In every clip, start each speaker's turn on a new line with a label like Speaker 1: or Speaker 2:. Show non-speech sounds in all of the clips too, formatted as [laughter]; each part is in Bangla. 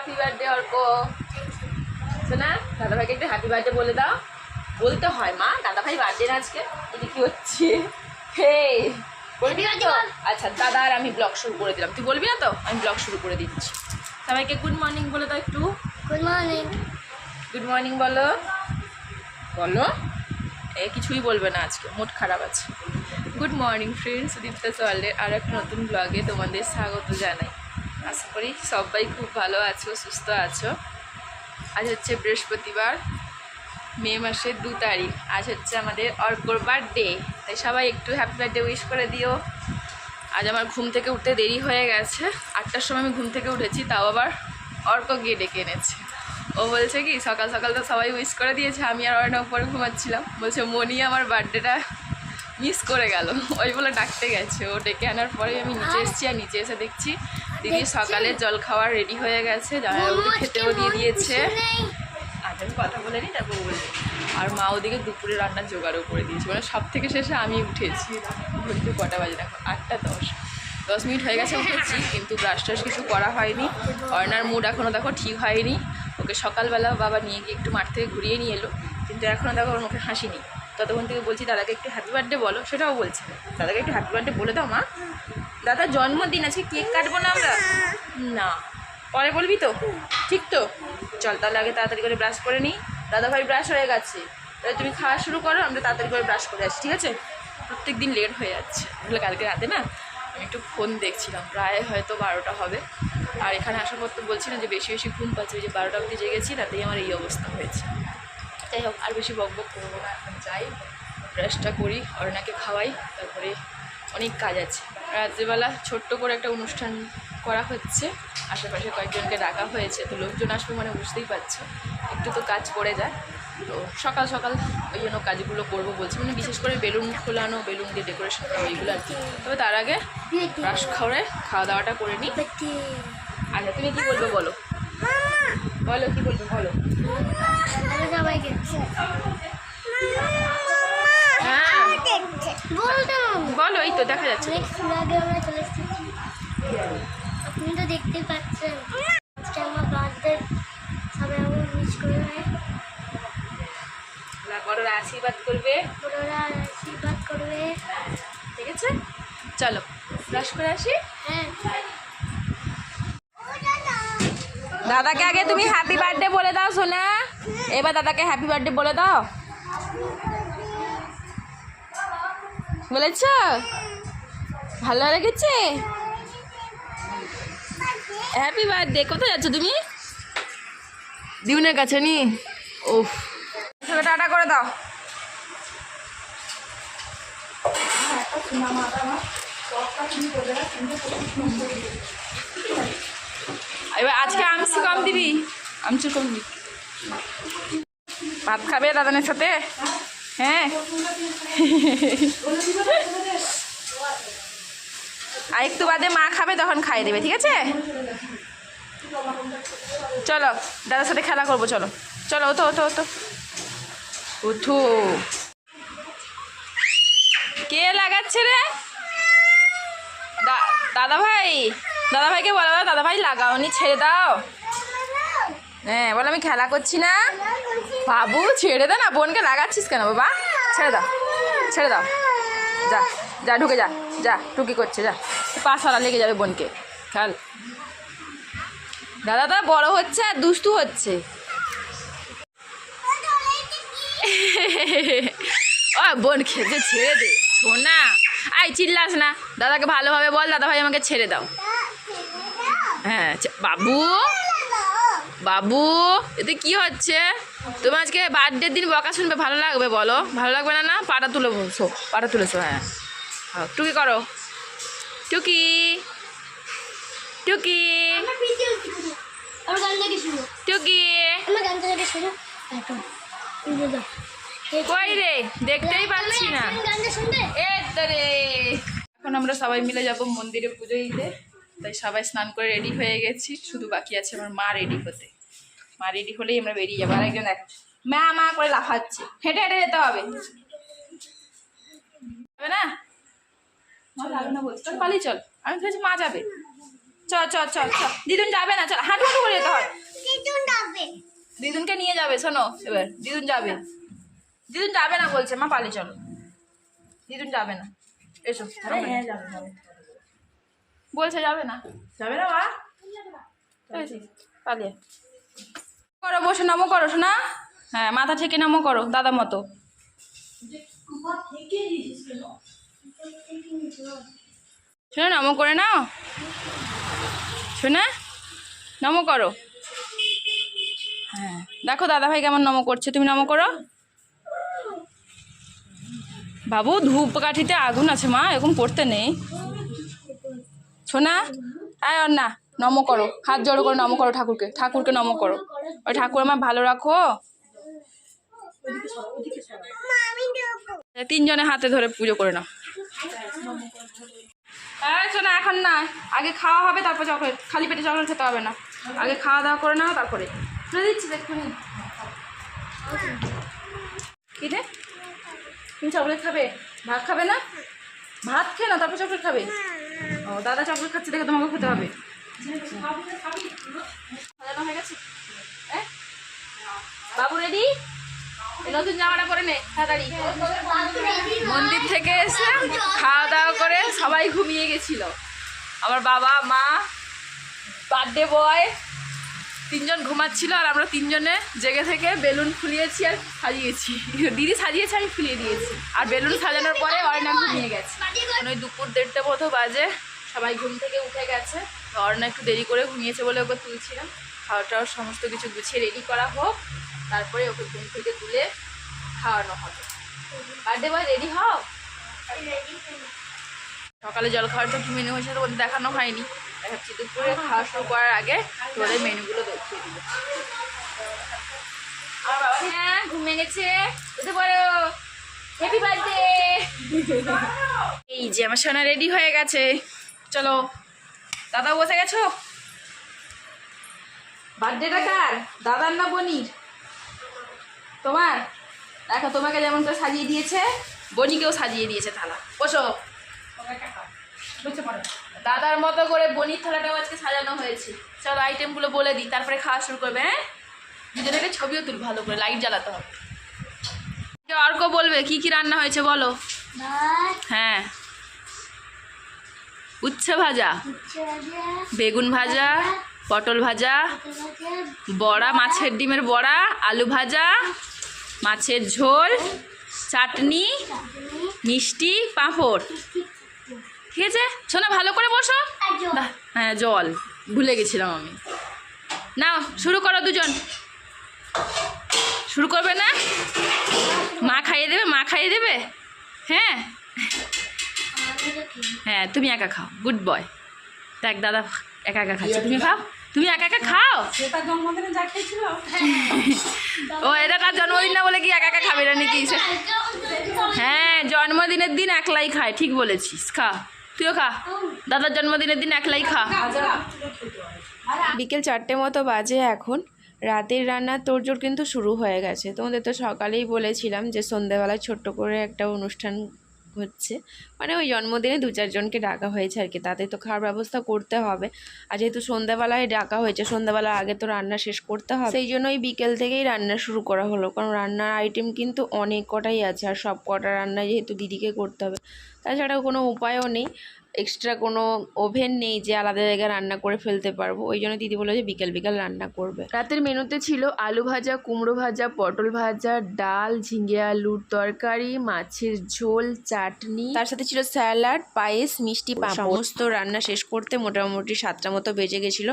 Speaker 1: Happy birthday Arka. শোনা দাদা ভাইকে একটু হ্যাপি বার্থডে বলে দাও। বলতে হয় মা দাদা ভাই বার্থডে না আজকে? এটা কি হচ্ছে? হে বলবি না তো? আচ্ছা দাদা আর আমি ব্লগ শুরু করে দিলাম। তুই বলবি না তো? আমি ব্লগ শুরু করে দিচ্ছি। সবাইকে গুড মর্নিং বলে দাও একটু।
Speaker 2: গুড মর্নিং
Speaker 1: গুড মর্নিং বলো। বলো। এ কিছুই বলবে না আজকে। মুড খারাপ আছে। গুড মর্নিং ফ্রেন্ডস সুদীপ্তা চলের আর একটা নতুন ব্লগে তোমাদের স্বাগত জানাই। আশা করি সবাই খুব ভালো আছো, সুস্থ আছো। আজ হচ্ছে বৃহস্পতিবার, মে মাসের দু তারিখ। আজ হচ্ছে আমাদের অর্কর বার্থডে তাই সবাই একটু হ্যাপি বার্থডে উইশ করে দিও। আজ আমার ঘুম থেকে উঠতে দেরি হয়ে গেছে। আটটার সময় আমি ঘুম থেকে উঠেছি, তাও আবার অর্ক গিয়ে ডেকে এনেছে। ও বলছে কি, সকাল সকাল তো সবাই উইশ করে দিয়েছে, আমি আর অর্ণব পরে ঘুমাচ্ছিলাম। বলছে, মনি আমার বার্থডেটা মিস করে গেল। ওই বলে ডাকতে গেছে। ও ডেকে আনার পরে আমি নিচে এসেছি আর নিচে এসে দেখছি দিদি সকালে জল খাওয়ার রেডি হয়ে গেছে জামাইবাবুকে খেতেও দিয়ে দিয়েছে। আজ আমি কথা বলে নিই তারপর বলছি আর মা ওদিকে দুপুরে রান্নার জোগাড়ও করে দিয়েছে। মানে সব থেকে শেষে আমি উঠেছি। ঘড়িতে কটা বাজে? দেখো আটটা দশ। দশ মিনিট হয়ে গেছে উঠেছি কিন্তু ব্রাশ টাশ কিছু করা হয়নি। অর্ণার মুড এখনও দেখো ঠিক হয়নি। ওকে সকালবেলা বাবা নিয়ে গিয়ে একটু মাঠ থেকে ঘুরিয়ে নিয়ে এলো। কিন্তু এখনও দেখো ওর মুখে হাসি নেই। ততক্ষণ থেকে বলছি, দাদাকে একটু হ্যাপি বার্থডে বলো। সেটাও বলছে। দাদাকে একটু হ্যাপি বার্থডে বলে দাও মা। দাদার জন্মদিন আছে, কেক কাটবো না আমরা? না। পরে বলবি তো? ঠিক তো। চল তাহলে আগে তাড়াতাড়ি করে ব্রাশ করে নিই। দাদা ভাই ব্রাশ হয়ে গেছে। তাহলে তুমি খাওয়া শুরু করো, আমরা তাড়াতাড়ি করে ব্রাশ করে আসি, ঠিক আছে? প্রত্যেক দিন লেট হয়ে যাচ্ছে। আসলে কালকে রাতে না, আমি একটু ফোন দেখছিলাম, প্রায় হয়তো বারোটা হবে। আর এখানে আসার পর তো বলছি না যে বেশি বেশি ঘুম পাচ্ছে, ওই যে বারোটা অবধি জেগেছি তাতেই আমার এই অবস্থা হয়েছে। যাই হোক আর বেশি বক বক করব না। এখন যাই ব্রাশটা করি অরণাকে খাওয়াই তারপরে অনেক কাজ আছে। রাত্রেবেলা ছোট্ট করে একটা অনুষ্ঠান করা হচ্ছে। আশেপাশে কয়েকজনকে ডাকা হয়েছে। তো লোকজন আসবে মানে বুঝতেই পারছ। একটু তো কাজ করে যায়। তো সকাল সকাল ওই জন্য কাজগুলো করব বলছি। মানে বিশেষ করে বেলুন খোলানো বেলুন দিয়ে ডেকোরেশন করা ওইগুলো আর কি। তবে তার আগে ব্রাশ খাওয়ারে খাওয়া দাওয়াটা করে নিই। আচ্ছা তুমি কি বলবে বলো? বলো কি বলবে বলো।
Speaker 2: সবাইকে
Speaker 1: হ্যাঁ। বলো এই তো দেখা যাচ্ছে।
Speaker 2: আগে আমরা চলে আপনি তো দেখতে পাচ্ছেন আজকে আমার বার্থডে। সবাই আমার মিস করবে।
Speaker 1: বড়রা আশীর্বাদ করবে।
Speaker 2: বড়রা আশীর্বাদ করবে।
Speaker 1: ঠিক আছে? চলো ব্রাশ করে আসি।
Speaker 2: হ্যাঁ।
Speaker 1: দাদাকে আগে তুমি হ্যাপি বার্থডে বলে দাও, সোনা। এবার দাদাকে হ্যাপি বার্থডে বলে দাও। বলেছ? ভালো লেগেছে? হ্যাপি বার্থডে কোথায় যাচ্ছ তুমি? দিউনের কাছে নি? ও টাটা করে দাও। এবার আজকে আমসি কম দিবি? আমচু কম দিবি। ভাত খাবে দাদানের সাথে? হ্যাঁ। আর একটু বাদে মা খাবে, তখন খাইয়ে দেবে, ঠিক আছে? চলো, দাদার সাথে খেলা করব, চলো। চলো ওতো ওতো ওতো উঠু কে লাগাচ্ছে রে? দাদা ভাই দাদা ভাইকে বলো দাও দাদা ভাই লাগাওনি ছেড়ে দাও। হ্যাঁ বলো, আমি খেলা করছি না? বাবু, ছেড়ে দে না, বোনকে লাগাচ্ছিস কেন বাবা? ছেড়ে দাও ছেড়ে দাও। যা যা, ঢুকে যা যা, টুকি করছে, যা। পা সারা লেগে যাবে বোনকে, খেল। দাদা দাদা, বড় হচ্ছে আর দুষ্টু হচ্ছে। ও, বোন খেতে ছেড়ে দে, শোনা আই চিল্লাস না। দাদাকে ভালোভাবে বল দাদা ভাই আমাকে ছেড়ে দাও। হ্যাঁ বাবু? বাবু এতে কি হচ্ছে? তুমি আজকে বার্থডের দিন বকা শুনবে ভালো লাগবে বলো। ভালো লাগবে না না? পাটা তুলে বসো পাটা তুলেছো হ্যাঁ। হ্যাঁ, টুকি করো। টুকি। টুকি। টুকি। কই রে? দেখতেই পাচ্ছি না। রে। এখন আমরা সবাই মিলে যাব মন্দিরে পুজো দিতে। তাই সবাই স্নান করে রেডি হয়ে গেছি। শুধু বাকি আছে আমার মা রেডি হতে। মা রেডি হলেই আমরা বেরিয়ে যাব। আর একজন দেখ। মা মা করে লাফাচ্ছে। হেঁটে হেঁটে যেতে হবে। হবে না? মা যাবে না চল পালিয়ে চল। আমি ভেবেছি মা যাবে। চল চল চল চল। দিদুন যাবে না? চল হাঁটু হাঁটু করে যেতে হয় নিয়ে যাবে শোনো। এবার দিদুন যাবে। দিদুন যাবে না বলছে। মা পালিয়ে চলো। দিদুন যাবে না। এসো। বলছে যাবে না।
Speaker 3: যাবে না মা?
Speaker 1: পালিয়ে। করো বসে নামো করো শোনা হ্যাঁ মাথা থেকে নামো করো দাদা মতো। শোনো নামো করে নাও। শোনা নমো করো। হ্যাঁ দেখো দাদা ভাই কেমন নমো করছে তুমি নমো করো। বাবু ধূপ কাঠিতে আগুন আছে মা এরকম করতে নেই। শোনা আয় অর না নম করো। হাত জড়ো করে নম করো ঠাকুরকে। ঠাকুরকে নম করো। ওই ঠাকুর আমার ভালো রাখো। তিনজনে হাতে ধরে পুজো করে নাও। শোনা এখন না। আগে খাওয়া হবে, তারপর চকলেট। খালি পেটে চকলেট খেতে হবে না। আগে খাওয়া দাওয়া করে নাও, তারপরে। শুনে দিচ্ছি কি রে? তুমি চকলেট খাবে? ভাত খাবে না? ভাত খেয়ে না তারপর চকলেট খাবে? ও, দাদা চকলেট খাচ্ছে, দেখে তোমাকে খেতে হবে? বাবু রেডি নতুন জামাটা পরে নে, তাড়াতাড়ি। মন্দির থেকে এসে খাওয়া দাওয়া করে সবাই ঘুমিয়ে গেছিল। আমার বাবা, মা বার্থডে বয় তিনজন ঘুমাচ্ছিল আর আমরা তিনজনে জেগে থেকে বেলুন ফুলিয়েছি আর সাজিয়েছি। দিদি সাজিয়েছে, আমি ফুলিয়ে দিয়েছি। আর বেলুন সাজানোর পরে অর্ণা ঘুমিয়ে গেছে। ওই দুপুর দেড়টা মতো বাজে। সবাই ঘুম থেকে উঠে গেছে। অর্ণা একটু দেরি করে ঘুমিয়েছে বলে ওকে তুলছিলাম। খাওয়া টাওয়ার সমস্ত কিছু গুছিয়ে রেডি করা হোক, তারপরে ওকে ঘুম থেকে তুলে খাওয়ানো হবে। বার্থডে বয় রেডি হও? সকালে জল খাওয়ার তো মেনু হয়েছে তোমাদের দেখানো হয়নি। দেখাচ্ছি দুপুরে খাওয়া শুরু করার আগে তোদের মেনুগুলো দেখিয়ে দিল হ্যাঁ ঘুমিয়ে গেছে উঠে পড়ো। হ্যাপি বার্থডে এই যে আমার সোনা রেডি হয়ে গেছে। চলো দাদা বসে গেছো? বার্থডেটা কার? দাদার না বনির? তোমার? দেখো তোমাকে যেমন করে সাজিয়ে দিয়েছে বনিকেও সাজিয়ে দিয়েছে থালা। বসো। দাদার মতো করে বনির থালাটাও আজকে সাজানো হয়েছে। চলো আইটেমগুলো বলে দিই তারপরে খাওয়া শুরু করবে হ্যাঁ? দুজনে একটা ছবিও তুল ভালো করে লাইট জ্বালাতে হবে। অর্ক বলবে কি কি রান্না হয়েছে বলো? হ্যাঁ। উচ্ছে ভাজা বেগুন ভাজা পটল ভাজা বড়া মাছের ডিমের বড়া আলু ভাজা মাছের ঝোল চাটনি মিষ্টি পাঁপড়। ঠিক আছে? শোনা ভালো করে বসো। হ্যাঁ জল। ভুলে গেছিলাম আমি। নাও শুরু করো দুজন। শুরু করবে না? মা খাইয়ে দেবে? মা খাইয়ে দেবে? হ্যাঁ? হ্যাঁ তুমি একা খাও। গুড বয় দেখ দাদা একা একা খাচ্ছে। তুমি খাও? তুমি একা একা খাও?
Speaker 3: তার [laughs]
Speaker 1: ও এটা তার জন্মদিন না বলে কি একা একা খাবে না নাকি? হ্যাঁ জন্মদিনের দিন একলাই খায় ঠিক বলেছিস। খা। তুইও খা। দাদার জন্মদিনের দিন একলাই খা। বিকেল চারটে মতো বাজে এখন। রাতের রান্নার তোড়জোড় কিন্তু শুরু হয়ে গেছে। তোমাদের তো সকালেই বলেছিলাম যে সন্ধেবেলায় ছোট্ট করে একটা অনুষ্ঠান হচ্ছে। মানে ওই জন্মদিনে দু চারজনকে ডাকা হয়েছে আর কি, তাতে তো খাওয়ার ব্যবস্থা করতে হবে। আর যেহেতু সন্ধ্যাবেলায় ডাকা হয়েছে, সন্ধ্যাবেলার আগে তো রান্না শেষ করতে হবে। সেই জন্য ওই বিকেল থেকেই রান্না শুরু করা হলো, কারণ রান্নার আইটেম কিন্তু অনেক কটাই আছে, আর সব কটা রান্না যেহেতু দিদিকে করতে হবে। তাছাড়া কোনো উপায়ও নেই। এক্সট্রা কোনো ওভেন নেই যে আলাদা জায়গায় রান্না করে ফেলতে পারব। ওই জন্য দিদি বলে যে বিকেল বিকেল রান্না করবে। রাতের মেনুতে ছিল আলু ভাজা কুমড়ো ভাজা পটল ভাজা ডাল ঝিঙে আলুর তরকারি মাছের ঝোল চাটনি। তার সাথে ছিল স্যালাড পায়েস মিষ্টি সমস্ত রান্না শেষ করতে মোটামুটি সাতটা মতো বেজে গেছিল।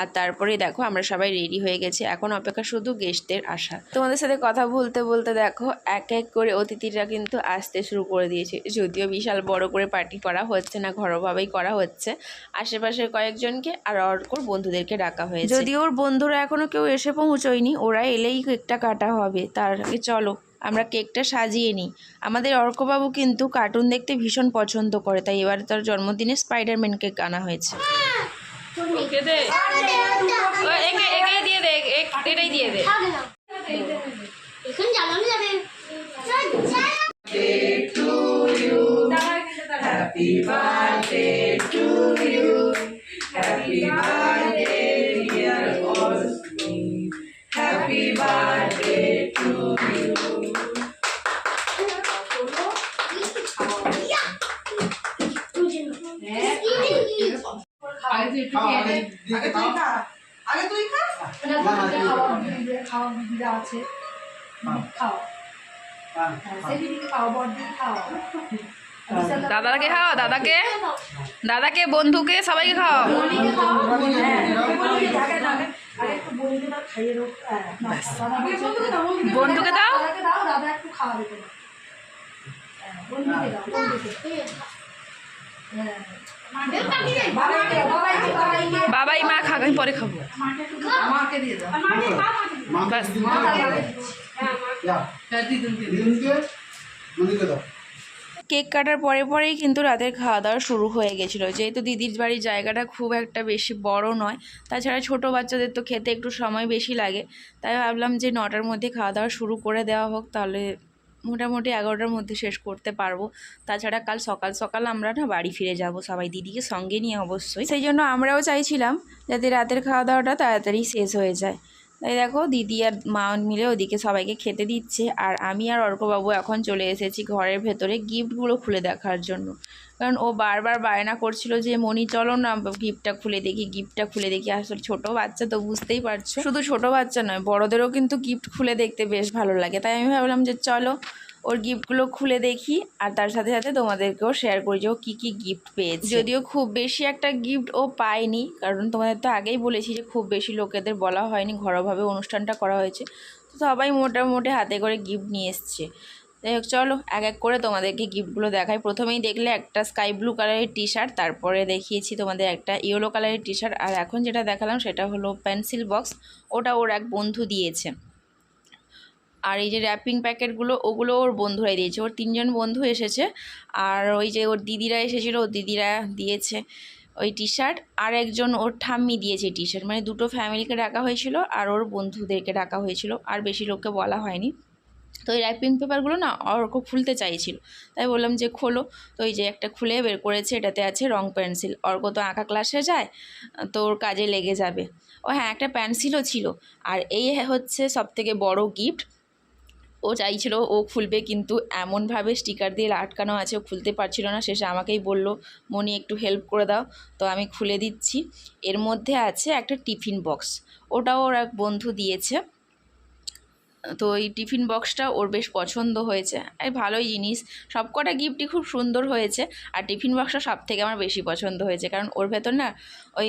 Speaker 1: আর তারপরে দেখো আমরা সবাই রেডি হয়ে গেছি। এখন অপেক্ষা শুধু গেস্টদের আসা। তোমাদের সাথে কথা বলতে বলতে দেখো এক এক করে অতিথিরা কিন্তু আসতে শুরু করে দিয়েছে। যদিও বিশাল বড় করে পার্টি করা হচ্ছে না ঘরোয়াভাবেই করা হচ্ছে। আশেপাশের কয়েকজনকে আর অর্কর বন্ধুদেরকে ডাকা হয়েছে। যদি ওর বন্ধুরা এখনও কেউ এসে পৌঁছয়নি ওরা এলেই কেকটা কাটা হবে। তার আগে চলো আমরা কেকটা সাজিয়ে নিই। আমাদের অর্কবাবু কিন্তু কার্টুন দেখতে ভীষণ পছন্দ করে তাই এবার তার জন্মদিনে স্পাইডারম্যান কেক আনা হয়েছে। ওকে দে।
Speaker 3: খাওয়া আছে দিদিকে খাও
Speaker 4: দাদাকে দাদাকে বন্ধুকে সবাইকে খাও
Speaker 3: বন্ধুকে দাও
Speaker 4: বাবাই মা খাক আমি পরে খাব। কেক কাটার পরে পরেই কিন্তু রাতের খাওয়া দাওয়া শুরু হয়ে গেছিল। যেহেতু দিদির বাড়ির জায়গাটা খুব একটা বেশি বড় নয় তাছাড়া ছোট বাচ্চাদের তো খেতে একটু সময় বেশি লাগে। তাই ভাবলাম যে নটার মধ্যে খাওয়া দাওয়া শুরু করে দেওয়া হোক তাহলে মোটামুটি এগারোটার মধ্যে শেষ করতে পারব। তাছাড়া কাল সকাল সকাল আমরা না বাড়ি ফিরে যাব সবাই দিদিকে সঙ্গে নিয়ে অবশ্যই। সেই জন্য আমরাও চাইছিলাম যাতে রাতের খাওয়া দাওয়াটা তাড়াতাড়ি শেষ হয়ে যায়। তাই দেখো দিদি আর মা মিলে ওদিকে সবাইকে খেতে দিচ্ছে। আর আমি আর অর্কবাবু এখন চলে এসেছি ঘরের ভেতরে গিফটগুলো খুলে দেখার জন্য। কারণ ও বারবার বায়না করছিল যে মনি চলো না, গিফটটা খুলে দেখি, গিফটটা খুলে দেখি। আসলে ছোট বাচ্চা তো বুঝতেই পারছ। শুধু ছোট বাচ্চা নয়, বড়দেরও কিন্তু গিফট খুলে দেখতে বেশ ভালো লাগে। তাই আমি ভাবলাম যে, চলো ওর গিফটগুলো খুলে দেখি আর তার সাথে সাথে তোমাদেরকেও শেয়ার করি যে ও কী কী গিফট পেয়েছে। যদিও খুব বেশি একটা গিফট ও পায়নি, কারণ তোমাদের তো আগেই বলেছি যে খুব বেশি লোকেদের বলা হয়নি, ঘরোয়াভাবে অনুষ্ঠানটা করা হয়েছে। তো সবাই মোটামুটি হাতে করে গিফট নিয়ে এসছে। যাই হোক, চলো এক এক করে তোমাদেরকে গিফটগুলো দেখাই। প্রথমেই দেখলে একটা স্কাই ব্লু কালারের টি শার্ট তারপরে দেখিয়েছি তোমাদের একটা ইয়েলো কালারের টি শার্ট আর এখন যেটা দেখালাম সেটা হলো পেন্সিল বক্স ওটা ওর এক বন্ধু দিয়েছে। আর এই যে র্যাপিং প্যাকেটগুলো ওগুলো ওর বন্ধুরাই দিয়েছে। ওর তিনজন বন্ধু এসেছে। আর ওই যে ওর দিদিরা এসেছিল, ওর দিদিরা দিয়েছে ওই টি শার্ট আর একজন ওর ঠাম্মি দিয়েছে টি শার্ট মানে দুটো ফ্যামিলিকে ডাকা হয়েছিল আর ওর বন্ধুদেরকে ডাকা হয়েছিল। আর বেশি লোককে বলা হয়নি। তো এই র্যাপিং পেপারগুলো না অর্ক খুলতে চাইছিল। তাই বললাম যে, খোলো। তো এই যে একটা খুলে বের করেছে, এটাতে আছে রং পেন্সিল। অর্ক তো আঁকা ক্লাসে যায়, তো ওর কাজে লেগে যাবে। ও হ্যাঁ একটা পেন্সিলও ছিল। আর এই হচ্ছে সবথেকে বড় গিফট ও চাইছিল ও খুলবে, কিন্তু এমনভাবে স্টিকার দিয়ে আটকানো আছে, ও খুলতে পারছিল না। শেষে আমাকেই বলল মনি একটু হেল্প করে দাও। তো আমি খুলে দিচ্ছি। এর মধ্যে আছে একটা টিফিন বক্স ওটাও ওর এক বন্ধু দিয়েছে। তো এই টিফিন বক্সটা ওর বেশ পছন্দ হয়েছে। এই ভালোই জিনিস। সব কটা গিফটই খুব সুন্দর হয়েছে। আর টিফিন বক্সটা সব থেকে আমার বেশি পছন্দ হয়েছে। কারণ ওর ভেতর না ওই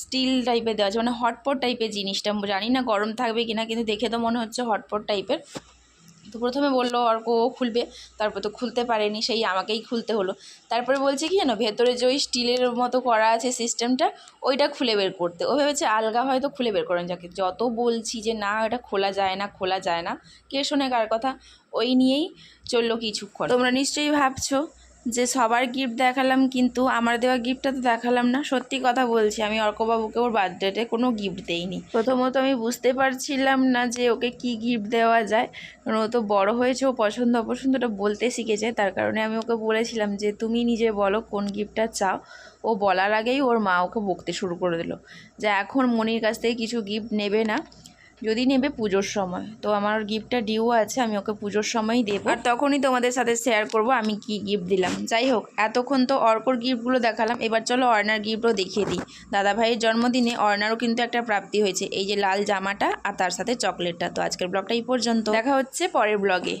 Speaker 4: স্টিল টাইপের দেওয়া আছে মানে হটপট টাইপের জিনিসটা। জানি না গরম থাকবে কিনা, কিন্তু দেখে তো মনে হচ্ছে হটপট টাইপের তো প্রথমে বলল অর্ক ও খুলবে। তারপর তো খুলতে পারেনি, সেই আমাকেই খুলতে হলো। তারপরে বলছে কি জানো, ভেতরে যে ওই স্টিলের মতো করা আছে সিস্টেমটা, ওইটা খুলে বের করতে। ও ভেবেছে আলগা হয়তো খুলে বের করেন। যাকে যত বলছি যে, না, এটা খোলা যায় না, খোলা যায় না। কে শোনে কার কথা? ওই নিয়েই চলল কিছুক্ষণ। তোমরা নিশ্চয়ই ভাবছ যে সবার গিফট দেখালাম কিন্তু আমার দেওয়া গিফটটা তো দেখালাম না। সত্যি কথা বলছি, আমি অর্কবাবুকে ওর বার্থডেতে কোনো গিফট দেইনি। প্রথমত আমি বুঝতে পারছিলাম না যে ওকে কি গিফট দেওয়া যায়। কারণ ও তো বড় হয়েছে, ও পছন্দ অপছন্দটা বলতে শিখেছে। তার কারণে আমি ওকে বলেছিলাম যে, তুমি নিজে বলো কোন গিফটটা চাও? ও বলার আগেই ওর মা ওকে বকতে শুরু করে দিল। যে এখন মনির কাছ থেকে কিছু গিফট নেবে না। যদি নেবে পুজোর সময়। তো আমার গিফটটা ডিউ আছে, আমি ওকে পুজোর সময়ই দেবো। আর তখনই তোমাদের সাথে শেয়ার করব আমি কি গিফট দিলাম। যাই হোক, এতক্ষণ তো অর্কর গিফটগুলো দেখালাম, এবার চলো অর্ণার গিফটও দেখিয়ে দিই। দাদা ভাইয়ের জন্মদিনে অর্ণারও কিন্তু একটা প্রাপ্তি হয়েছে, এই যে লাল জামাটা আর তার সাথে চকলেটটা তো আজকের ব্লগটা এই পর্যন্ত। দেখা হচ্ছে পরের ব্লগে